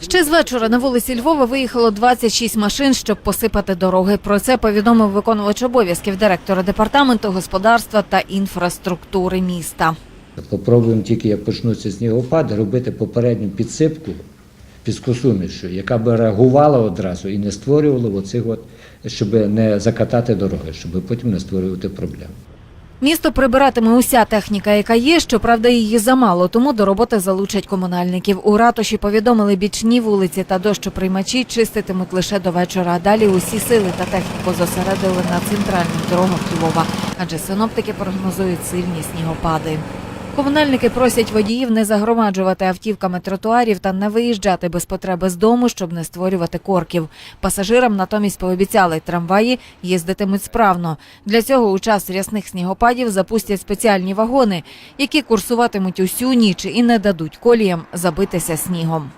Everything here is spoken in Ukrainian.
Ще з вечора на вулиці Львова виїхало 26 машин, щоб посипати дороги. Про це повідомив виконувач обов'язків директора департаменту господарства та інфраструктури міста. Попробуємо тільки, як почнуться снігопади, робити попередню підсипку піскосумішу, яка би реагувала одразу і не створювала оцих от, щоб не закатати дороги, щоб потім не створювати проблем. Місто прибиратиме уся техніка, яка є. Щоправда, її замало, тому до роботи залучать комунальників. У ратуші повідомили бічні вулиці та дощоприймачі чиститимуть лише до вечора. Далі усі сили та техніку зосередили на центральних дорогах Львова, адже синоптики прогнозують сильні снігопади. Комунальники просять водіїв не загромаджувати автівками тротуарів та не виїжджати без потреби з дому, щоб не створювати корків. Пасажирам натомість пообіцяли, трамваї їздитимуть справно. Для цього у час рясних снігопадів запустять спеціальні вагони, які курсуватимуть усю ніч і не дадуть коліям забитися снігом.